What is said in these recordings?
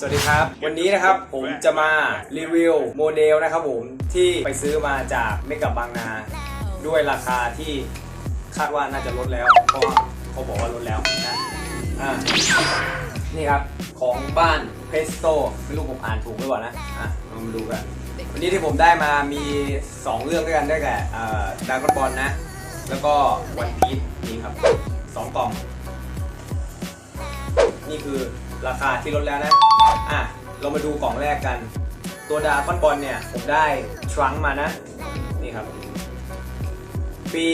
สวัสดีครับ วันนี้นะครับผมจะมารีวิวโมเดลนะครับผมที่ไปซื้อมาจากเมกะบางนา ด้วยราคาที่คาดว่าน่าจะลดแล้ว เพราะเขาบอกว่าลดแล้วนะอ่านี่ครับ ของบ้านเพสโตไม่รู้ผมอ่านถูกหรือเปล่านะอะเรามาดูกัน วันนี้ที่ผมได้มามี 2 เรื่องด้วยกันได้แก่ดากอนบอลนะ แล้วก็วันพีชนี่ครับสองกล่อง นี่คือ ราคาที่ลดแล้วนะ อะ เรามาดูกล่องแรกกัน ตัวดาคอนบอลเนี่ย ผมได้ทรังมานะ นี่ครับ ปี 2016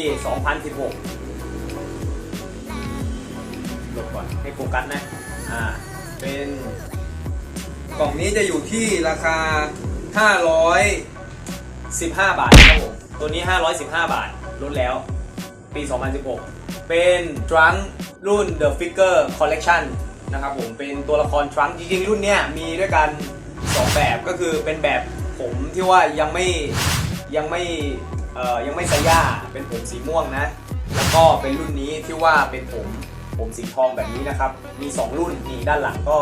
ลบก่อนให้โฟกัสนะ อ่า เป็นกล่องนี้จะอยู่ที่ราคา 515 บาทครับผม ตัวนี้ 515 บาท ลดแล้ว ปี 2016 เป็นทรังรุ่น The Figure Collection นะครับผมเป็นตัวละครทรังจริงๆรุ่นเนี้ยมีด้วยกัน 2 แบบก็คือเป็นแบบผมที่ว่ายังไม่ยังไม่เอ่อยังไม่สย่าเป็นผมสีม่วงนะ แล้วก็เป็นรุ่นนี้ที่ว่าเป็นผมผมสีทองแบบนี้นะครับ มี 2 รุ่นนี่ด้านหลังก็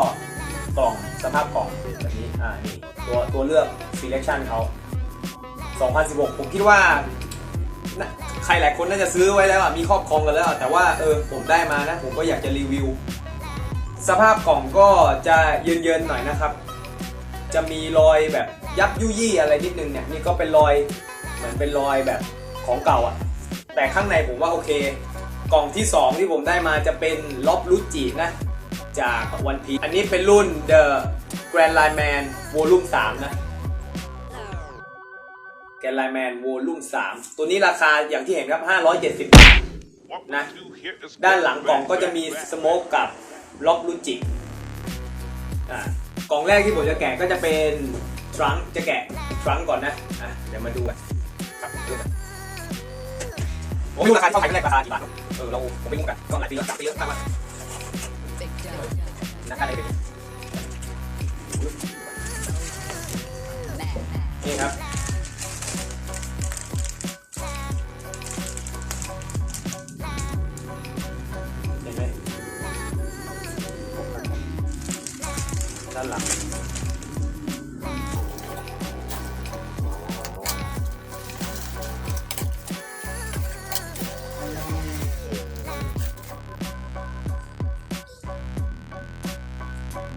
กล่องสภาพกล่องแบบนี้อ่านี่ตัวตัวเลือก selection เขา2016 ผมคิดว่าใครหลายคนน่าจะซื้อไว้แล้วอะมีครอบครองกันแล้ว แต่ว่าเออผมได้มานะ ผมก็อยากจะรีวิว สภาพกล่องก็จะเยินๆหน่อยนะครับ จะมีรอยแบบยับยุยี่อะไรนิดนึงเนี่ยนี่ก็เป็นรอยเหมือนเป็นรอยแบบของเก่าอะแต่ข้างในผมว่าโอเค กล่องที่ 2 ที่ผมได้มาจะเป็นล็อบลูจินะ จากวันพีอันนี้เป็นรุ่น The Grand Line Man Volume 3 นะแกนไลแมนโวลุ่ม3ตัวนี้ราคาอย่างที่เห็นครับ 570 บาทนะ ด้านหลังกล่องก็จะมีสโมกกับ ล็อกลูจิกกล่องแรกที่ผมจะแกะก็จะเป็นทรังจะแกะทรังก่อนนะอะเดี๋ยวมาดูกันครับดูกันผมไม่รู้ราคาที่เขาขายกันแรกราคากี่บาทหรอกเออเราผมไม่รู้กันก็หลายปีแล้วสามปีแล้วทำมาราคาได้เป็นนี่ครับ ด้านหลัง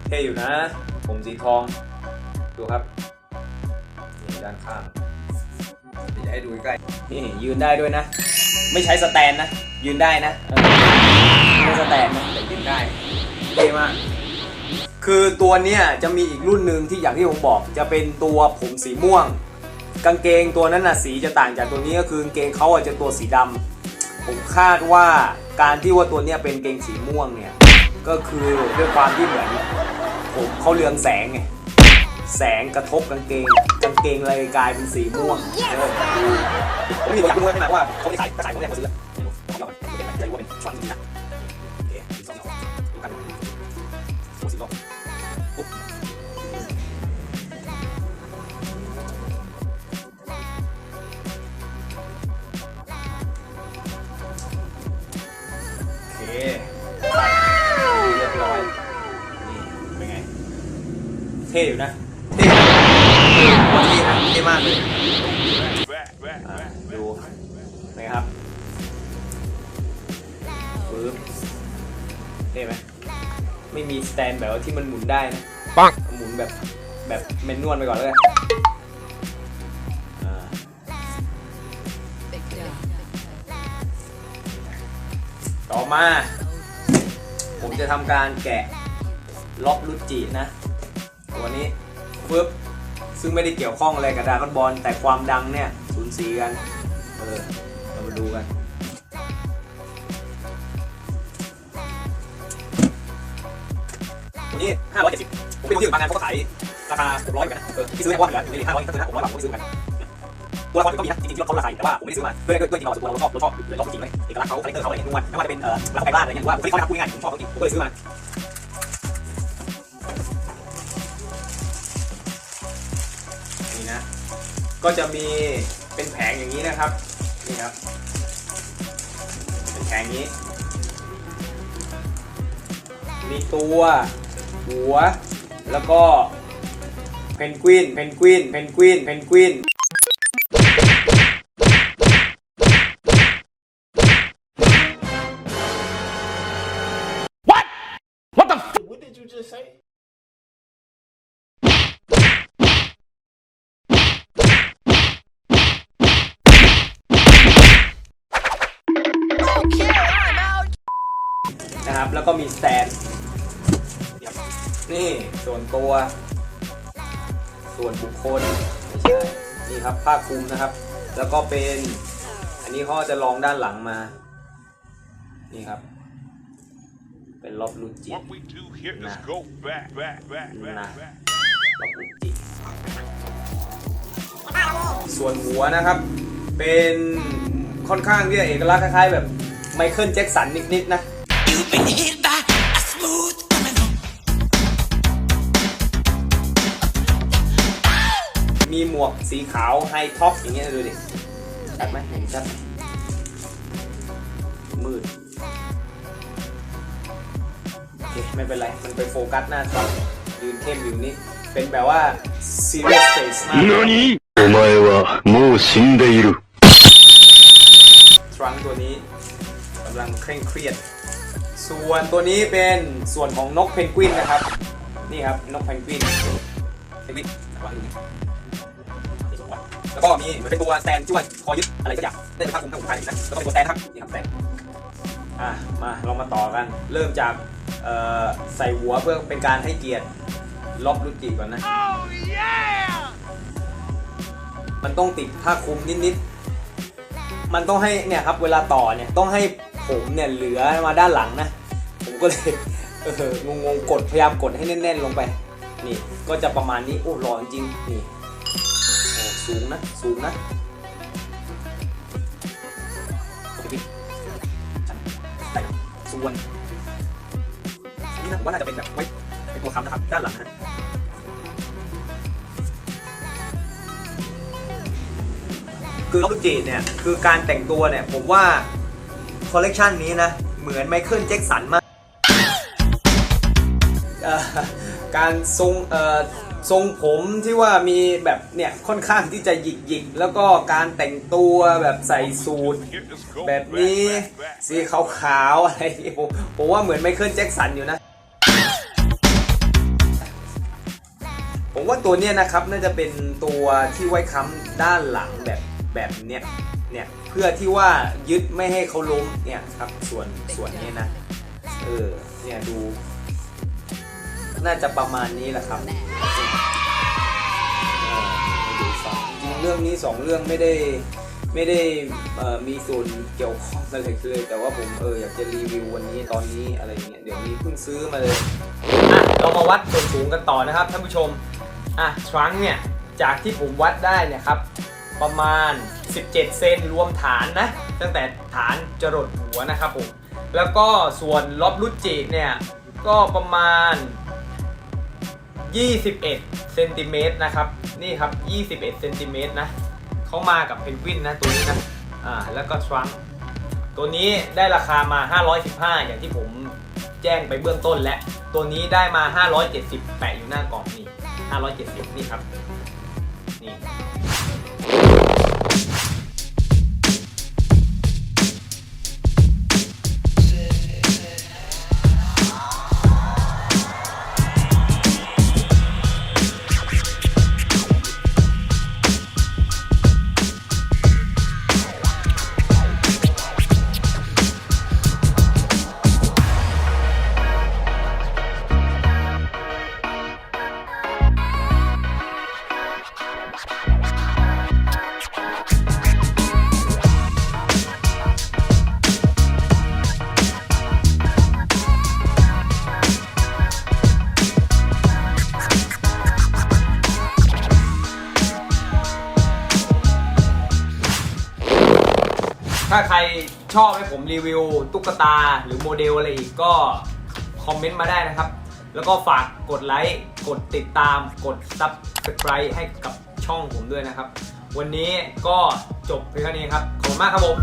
เท่อยู่นะ ผมสีทอง ดูครับนี่ด้านข้างเดี๋ยวจะให้ดูใกล้นี่ยืนได้ด้วยนะ ไม่ใช้สแตนนะ ยืนได้นะ ไม่สแตนนะแต่ยืนได้ เท่มาก คือตัวเนี้ยจะมีอีกรุ่นหนึ่งที่อย่างที่ผมบอก จะเป็นตัวผมสีม่วง กางเกงตัวนั้นน่ะสีจะต่างจากตัวนี้ก็คือกางเกงเขาอาจจะตัวสีดำผมคาดว่าการที่ว่าตัวเนี้ยเป็นเกงสีม่วงเนี่ยก็คือด้วยความที่เหมือนผมเขาเรืองแสงไงแสงกระทบกางเกงกางเกงเลยกลายเป็นสีม่วงผมมีตัวอย่างด้วยขนาดว่าเขาไม่ขายถ้าขายผมเนี่ยเขาซื้อแล้วใจว่าเป็นช็อตจริงๆนะ ท่อยู่นะเท่นะเท่นะเท่มากเลยอะดูนะครับปึ๊บเท่ไหมไม่มีสแตนแบบว่าที่มันหมุนได้นะปังหมุนแบบแบบเมนนวลไปก่อนเลยอ่าต่อมา ผมจะทำการแกะล็อกลุจินะตั วนี้ปึ๊บซึ่งไม่ได้เกี่ยวข้องอะไรกับดราก้อนบอลแต่ความดังเนี่ยสูญสีกัน เออ เรามาดูกันตัวนี้570ผมไปดูที่อื่บางงานเขาก็ขายราคา600เหมือนกันนะเออที่ซื้อเนี่ยว่าเหลืออยู่ใน500ก็ซื้อนะผมว่าผมไม่ซื้อเหมือนกันตัวละครก็มีนะจริงๆที่เขาราคาอยู่แต่ว่าผมไม่ได้ซื้อมาด้วยด้วยด้วยจริงเราตัวเราชอบเราชอบเลยชอบจริงเลยเอกลักษณ์เขาคาแรคเตอร์เขาอะไรเงี้ยนวลไม่ว่าจะเป็นเอ่อเราไปบ้านอะไรเงี้ยว่าคนที่เขาทำพูดง่ายผมชอบเขาจริงผมก็เลยซื้อมา ก็จะมีเป็นแผงอย่างนี้นะครับนี่ครับ เป็นแผงนี้ มีตัว หัว แล้วก็เพนกวินเพนกวินเพนกวินเพนกวิน นะครับ แล้วก็มีสแตนนี่ส่วนตัว ส่วนบุคคลไม่ใช่นี่ครับผ้าคลุมนะครับ แล้วก็เป็น อันนี้เขาจะลองด้านหลังมา นี่ครับ เป็นล็อบลูจิ What we do here is Nah. go back, back, back, back, Nah. back. ล็อบลูจิส่วนหัวนะครับ เป็นค่อนข้างที่จะเอกลักษณ์คล้ายๆแบบไมเคิลแจ็คสันนิดๆนะ You've been hit by a smooth criminal. มีหมวกสีขาวไฮท็อปอย่างเงี้ยดูดิชัดไหมเห็นชัดไหมมืด โอเค ไม่เป็นไร มันไปโฟกัสหน้าทรัมป์ยืนเข้มอยู่นี่ เป็นแบบว่า serious face มาก 何お前はもう死んでいる。 ทรัมป์ตัวนี้กำลังเคร่งเครียด ส่วนตัวนี้เป็นส่วนของนกเพนกวินนะครับ นี่ครับนกเพนกวินเพนกวินวแล้วก็มีเหมือนเป็นตัวสแตนช่วยคอยึดอะไรสักอย่างได้เป็นภาพคุมทางผมไทยนะแล้วก็เป็นตัวสแตนนะครับนี่ครับสแตนอะมาเรามาต่อกัน เริ่มจากใส่หัวเพื่อเป็นการให้เกียรติล็อบลูจิก่อนนะมันต้องติดผ้าคลุมนิดๆ มันต้องให้เนี่ยครับเวลาต่อเนี่ยต้องให้ผมเนี่ยเหลือมาด้านหลังนะ ก็เลยเอองงๆกดพยายามกดให้แน่นๆลงไป นี่ก็จะประมาณนี้โอ้หล่อจริงนี่สูงนะสูงนะปกติใส่ส่วนนี่นะผมว่าน่าจะเป็นแบบไว้เป็นตัวคำนะครับด้านหลังนะคือล็อกจดเนี่ยคือการแต่งตัวเนี่ยผมว่าคอลเลกชันนี้นะเหมือนไมเคิลแจ็คสันมาก การทรงทรงผมที่ว่ามีแบบเนี่ยค่อนข้างที่จะหยิกหยิกแล้วก็การแต่งตัวแบบใส่สูทแบบนี้สีขาวๆอะไรอย่างงี้ผมผมว่าเหมือนไมเคิลแจ็คสันอยู่นะ ผมว่าตัวเนี้ยนะครับน่าจะเป็นตัวที่ไว้ค้ำด้านหลังแบบแบบเนี้ยเนี่ยเพื่อที่ว่ายึดไม่ให้เขาล้มเนี่ยครับส่วนส่วนนี้นะเออเนี่ยดู น่าจะประมาณนี้แหละครับเออให้ดูฟังจริงเรื่องนี้สองเรื่องไม่ได้ไม่ได้เอ่อมีส่วนเกี่ยวข้องกันเลยเลยแต่ว่าผมเอออยากจะรีวิววันนี้ตอนนี้อะไรเงี้ยเดี๋ยวนี้เพิ่งซื้อมาเลยอะเรามาวัดส่วนสูงกันต่อนะครับท่านผู้ชมอะทรังก์เนี่ยจากที่ผมวัดได้เนี่ยครับประมาณ 17 เซนรวมฐานนะ ตั้งแต่ฐานจรดหัวนะครับผม แล้วก็ส่วนล็อบลูจิเนี่ย ก็ประมาณ 21เซนติเมตรนะครับ นี่ครับ 21เซนติเมตรนะเขามากับเพนกวินนะตัวนี้นะ อ่า แล้วก็ทรังก์ตัวนี้ได้ราคามา 515 อย่างที่ผมแจ้งไปเบื้องต้นและ ตัวนี้ได้มา 570 แปะอยู่หน้ากล่องนี่ 570 นี่ครับ นี่ ถ้าใครชอบให้ผมรีวิวตุ๊กตาหรือโมเดลอะไรอีกก็คอมเมนต์มาได้นะครับ แล้วก็ฝากกดไลค์กดติดตามกด Subscribe ให้กับช่องผมด้วยนะครับ วันนี้ก็จบเพียงเท่านี้ครับ ขอบคุณมากครับผม